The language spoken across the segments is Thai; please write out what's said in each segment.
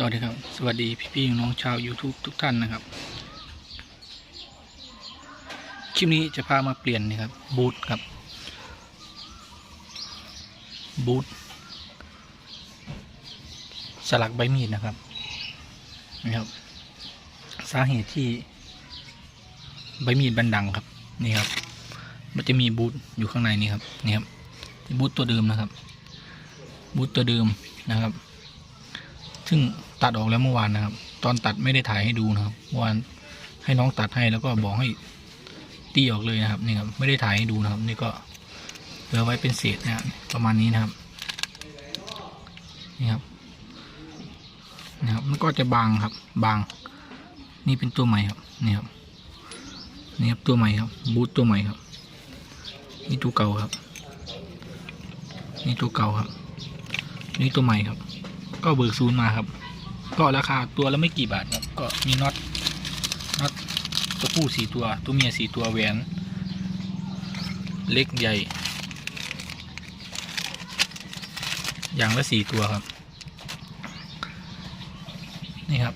สวัสดีครับ สวัสดีพี่ๆน้องชาว YouTube ทุกท่านนะครับ คลิปนี้จะพามาเปลี่ยนนะครับบูทครับบูทสลักใบมีดนะครับนะครับ สาเหตุที่ใบมีดบันดังครับนี่ครับ มันจะมีบูทอยู่ข้างในนี่ครับนี่ครับบูทตัวเดิมนะครับบูทตัวเดิมนะครับซึ่ง ตัดออกแล้วเมื่อวานนะครับ ตอนตัดไม่ได้ถ่ายให้ดูนะครับเมื่อวานให้น้องตัดให้แล้วก็บอกให้ตีออกเลยนะครับนี่ครับไม่ได้ถ่ายให้ดูนะครับ นี่ก็เหลือไว้เป็นเศษนะครับประมาณนี้นะครับนี่ครับนะครับมันก็จะบางครับ บาง นี่เป็นตัวใหม่ครับนี่ครับนี่ครับตัวใหม่ครับ บูทตัวใหม่ครับ นี่ตัวเก่าครับ นี่ตัวเก่าครับ นี่ตัวใหม่ครับ ก็เบิกศูนย์มาครับ ก็ราคาตัวละไม่กี่บาทครับก็มีน็อตน็อตตัวผู้สี่ตัว ตัวเมียสี่ตัวแหวน เล็กใหญ่ อย่างละสี่ตัวครับ นี่ครับ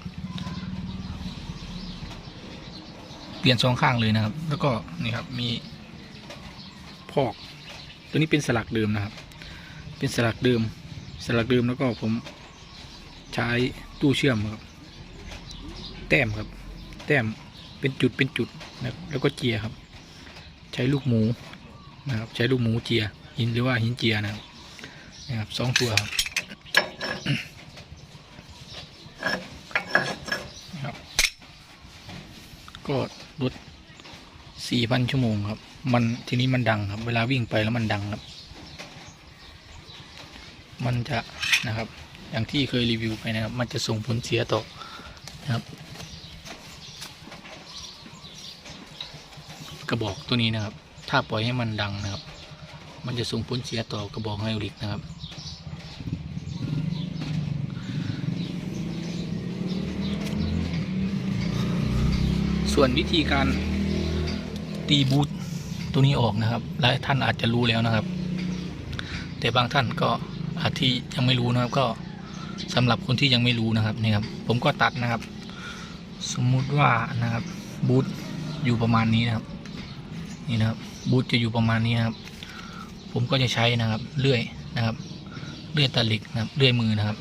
เปลี่ยนสองข้างเลยนะครับ แล้วก็นี่ครับมีพอก ตัวนี้เป็นสลักเดิมนะครับ เป็นสลักเดิม สลักเดิมแล้วก็ผมใช้ ตู้เชื่อมครับ แต้มครับ แต้มเป็นจุดเป็นจุดนะครับแล้วก็เจียครับ ใช้ลูกหมูนะครับ ใช้ลูกหมูเจียหินหรือว่าหินเจียนะครับนะครับสองตัวครับนะครับก็รถสี่พันชั่วโมงครับ มันทีนี้มันดังครับ เวลาวิ่งไปแล้วมันดังครับ มันจะนะครับ อย่างที่เคยรีวิวไปนะครับ มันจะส่งผลเสียต่อนะครับ กระบอกตัวนี้นะครับ ถ้าปล่อยให้มันดังนะครับ มันจะส่งผลเสียต่อกระบอกไฮดรอลิกนะครับส่วนวิธีการตีบูทตัวนี้ออกนะครับ หลายท่านอาจจะรู้แล้วนะครับ แต่บางท่านก็อาจที่ยังไม่รู้นะครับก็ สำหรับคนที่ยังไม่รู้นะครับนี่ครับ ผมก็ตัดนะครับ สมมุติว่านะครับบูทอยู่ประมาณนี้นะครับ นี่นะครับบูทจะอยู่ประมาณนี้นะครับ ผมก็จะใช้นะครับเลื่อยนะครับเลื่อยตะหลิกนะครับเลื่อยมือนะครับ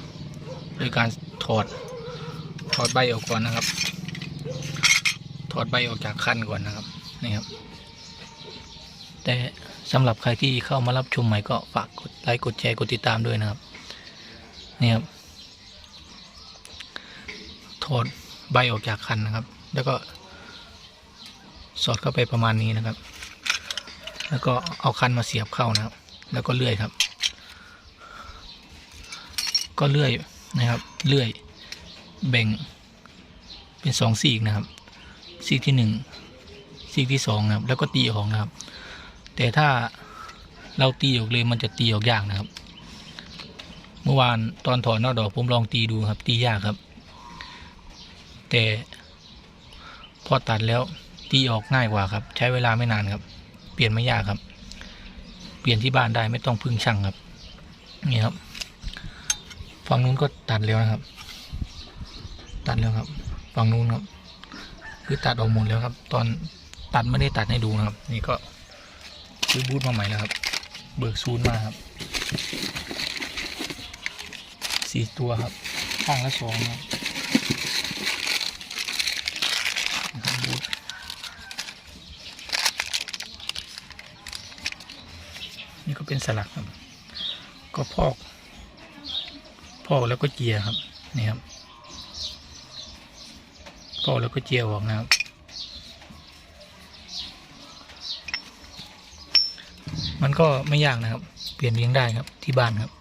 โดยการถอดถอดใบออกก่อนนะครับ ถอดใบออกจากคันก่อนนะครับนี่ครับ แต่สำหรับใครที่เข้ามารับชมใหม่ก็ฝากกดไลค์กดแชร์กดติดตามด้วยนะครับนี่ครับ อดใบออกจากคันนะครับ แล้วก็สอดเข้าไปประมาณนี้นะครับ แล้วก็เอาคันมาเสียบเข้านะครับ แล้วก็เลื่อยครับ ก็เลื่อยนะครับ เลื่อยแบ่งเป็นสองซีกนะครับ ซีกที่หนึ่งซีกที่สองนะครับ แล้วก็ตีออกนะครับ แต่ถ้าเราตีออกเลยมันจะตีออกยากนะครับ เมื่อวานตอนถอดนอกดอกผมลองตีดูครับ ตียากครับ แต่พอตัดแล้วตีออกง่ายกว่าครับ ใช้เวลาไม่นานครับ เปลี่ยนไม่ยากครับ เปลี่ยนที่บ้านได้ไม่ต้องพึ่งช่างครับนี่ครับฝั่งนู้นก็ตัดแล้วนะครับ ตัดแล้วครับฝั่งนู้นครับ คือตัดออกหมดแล้วครับ ตอนตัดไม่ได้ตัดให้ดูนะครับ นี่ก็ซื้อบูทมาใหม่แล้วครับ เบิกซูนมาครับสี่ตัวครับข้างละสองนะครับนะครับบูทนี่ก็ เป็นสลักครับ ก็พอก พอกแล้วก็เจียครับนี่ครับพอกแล้วก็เจียออกนะครับมันก็ไม่ยากนะครับ เปลี่ยนเลี้ยงได้ครับที่บ้านครับ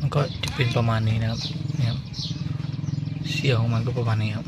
มันก็จะเป็นประมาณนี้นะครับนี่ครับเสี้ยวของมันก็ประมาณนี้ครับ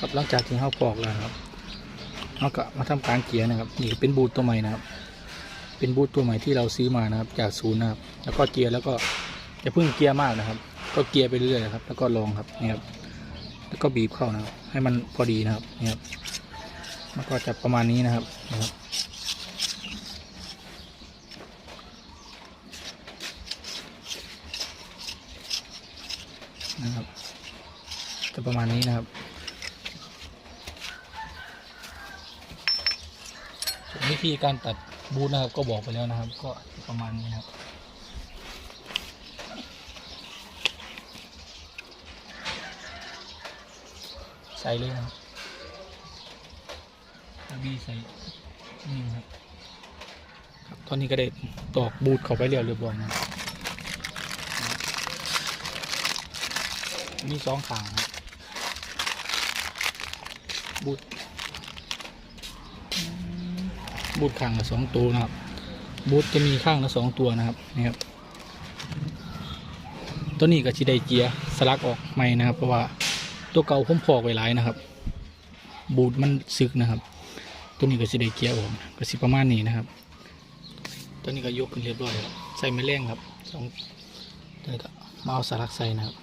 ครับหลังจากที่เขาปอกแล้วครับเขาก็มาทำการเกียร์นะครับ นี่เป็นบูทตัวใหม่นะครับ เป็นบูทตัวใหม่ที่เราซื้อมานะครับ จากศูนย์นะครับ แล้วก็เกียร์แล้วก็อย่าเพิ่งเกียร์มากนะครับ ก็เกียร์ไปเรื่อยๆครับ แล้วก็ลองครับนี่ครับ แล้วก็บีบเข้านะครับ ให้มันพอดีนะครับนี่ครับมันก็จะประมาณนี้นะครับนะครับนะครับจะประมาณนี้นะครับ วิธีการตัดบูทนะครับ ก็บอกไปแล้วนะครับ ก็ประมาณนี้ครับใส่เลยนะครับบีใส่นี่ครับครับตอนนี้ก็ได้ตอกบูทเข้าไปเรียบเรียบร้อยนะมีสองขางครับบูด บูดข้างละสองตัวนะครับ บูดจะมีข้างละสองตัวนะครับนี่ครับ ตัวนี้ก็ชิไดเกียร์สลักออกใหม่นะครับ เพราะว่าตัวเก่าผมพอกไว้หลายนะครับ บูดมันซึกนะครับ ตัวนี้ก็ชิไดเกียร์ออกก็สิประมาณนี้นะครับ ตัวนี้ก็ยกขึ้นเรียบร้อยใส่ไม้แรงครับสองตัวนี้ก็มาเอาสลักใส่นะครับ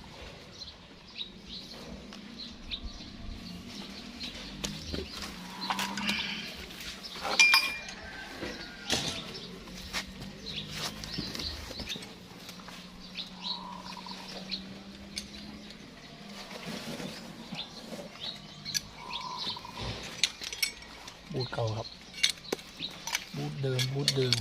บูทเก่าครับ บูทเดิม บูทเดิม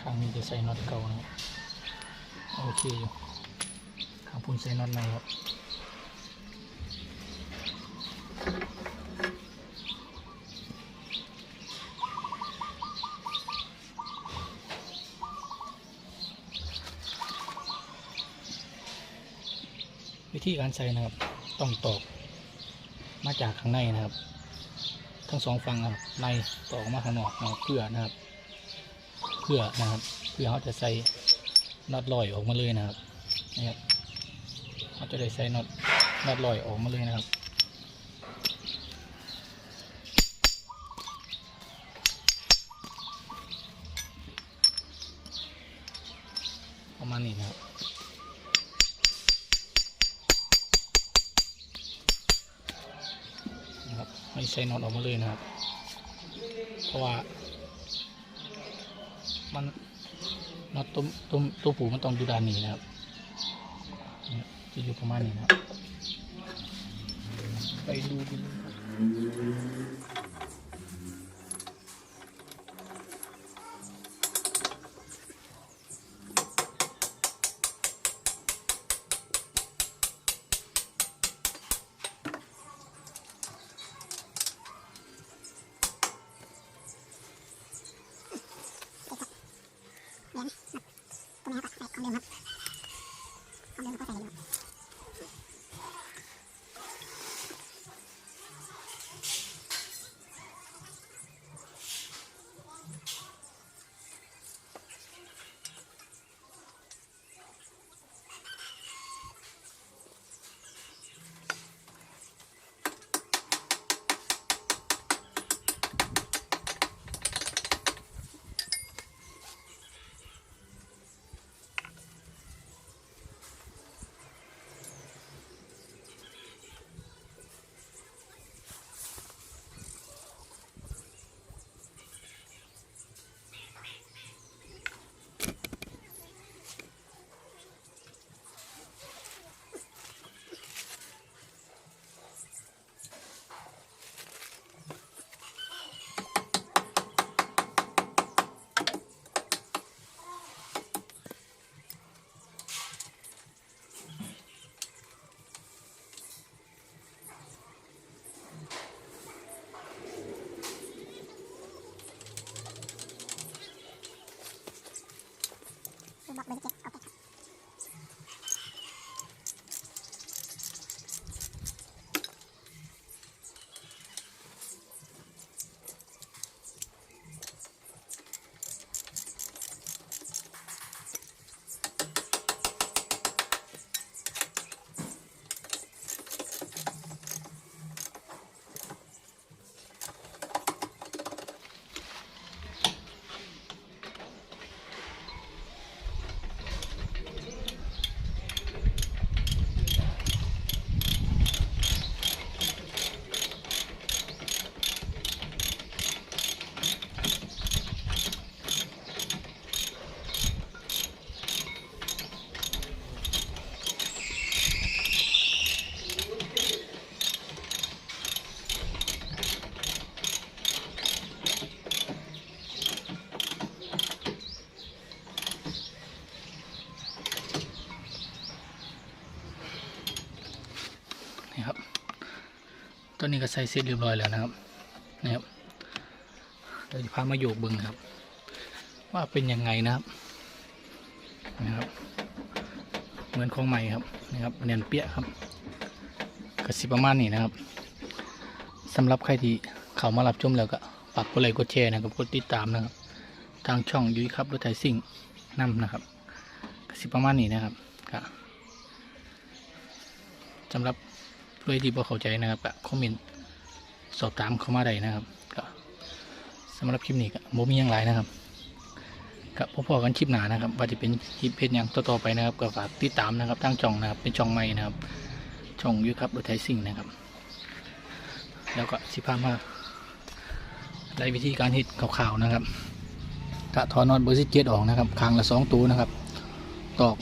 ข้างนี้จะใส่น็อตเก่านะโอเคอยู่ข้างพุ่นใส่น็อตใหม่ครับวิธีการใส่นะครับ ต้องตอกมาจากข้างในนะครับ ทั้งสองฝั่งนะครับในตอกมาข้างนอกนะครับเพื่อนะครับ เพื่อนะครับ เพื่อเขาจะใส่น็อตลอยออกมาเลยนะครับนะครับเขาจะได้ใส่น็อตน็อตลอยออกมาเลยนะครับประมาณนี้นะครับ นะครับไม่ใช้น็อตออกมาเลยนะครับ เพราะว่า มันน็อตตัวตัวตัวผูมันต้องอยู่ด้านนี้นะครับนี่ยจะอยู่ประมาณนี้นะครับไปดูกั ตอนนี้ก็ใส่เสร็จเรียบร้อยแล้วนะครับนะครับเดี๋ยวจะพามาโยกเบึงนะครับ ว่าเป็นยังไงนะครับนะครับ เหมือนของใหม่ครับนะครับเนียนเปี้ยครับกระสิประมาณนี้นะครับสำหรับใครที่เขามารับชมแล้วก็ฝากกดไลค์กดแชร์นะครับกดติดตามนะครับ ทางช่องยุ้ยครับรถไถซิ่งนํนะครับกระสิประมาณนี้นะครับก็สำหรับ ผู้ใดที่บ่เข้าใจนะครับก็คอมเมนต์สอบถามเข้ามาได้นะครับก็สำหรับคลิปนี้ก็บมีหยังหลายนะครับก็พบๆกันคลิปหนานะครับว่าจะเป็นคลิปเพจยังต่อๆไปนะครับก็ฝากติดตามนะครับทางช่องนะครับเป็นช่องใหม่นะครับช่องยุ้ยครับรถไถซิ่งนะครับ แล้วก็สิพามาไล่วิธีการเฮ็ดข่าวๆนะครับกะถอนน็อตเบอร์สิเจ็ดออกนะครับคางละสองตัวนะครับ ตอก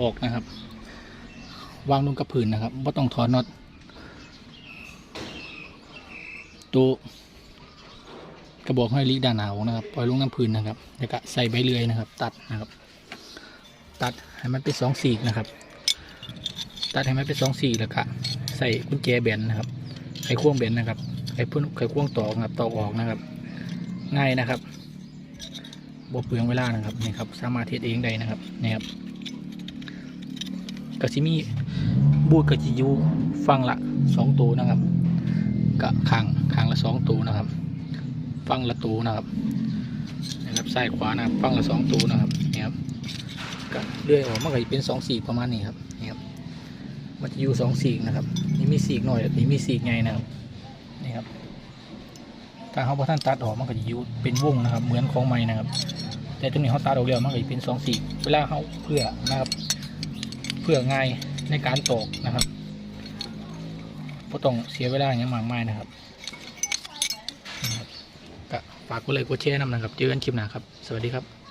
ออกนะครับ วางลงกับพื้นนะครับว่าต้องถอนน็อต ตัว กระบอกห้อยลิกด้านหนาวนะครับปล่อยลงน้ำพื้นนะครับแล้วก็ใส่ใบเลื่อยนะครับ ตัดนะครับ ตัดให้มันเป็นสองสีกนะครับ ตัดให้มันเป็นสองสีกแล้วก็ใส่กุญแจแบนนะครับไขควงแบนนะครับไขพุ่นไขควงตอกนะครับตอกออกนะครับ ง่ายนะครับบ่เปลืองเวลานะครับนี่ครับ สามารถเทศเองได้นะครับนี่ครับกะซิมีบูดกะจิยูฟังละสองตัวนะครับกะคางคาง ละสองตัวนะครับ ฟังละตัวนะครับนะครับซ้ายขวานะครับฟังละสองตัวนะครับนี่ครับกะเลื่อยออกมันก็จะเป็นสองสีประมาณนี้ครับนี่ครับมันจะอยู่สองสีนะครับนี่มีสีหน่อยนี่มีสีไงนะครับนี่ครับถ้าเขาพอท่านตัดออกมันก็จะอยู่เป็นวงนะครับ เหมือนของใหม่นะครับ แต่ตรงนี้เขาตัดออกแล้วมันก็จะเป็นสองสีเวลาเขาเพื่อนะครับ เพื่อง่ายในการตอกนะครับก็ต้องเสียเวลาอย่างมากมายนะครับนะครับ ฝากกดไลค์กดแชร์นำนะครับ เจอกันคลิปหน้าครับ สวัสดีครับ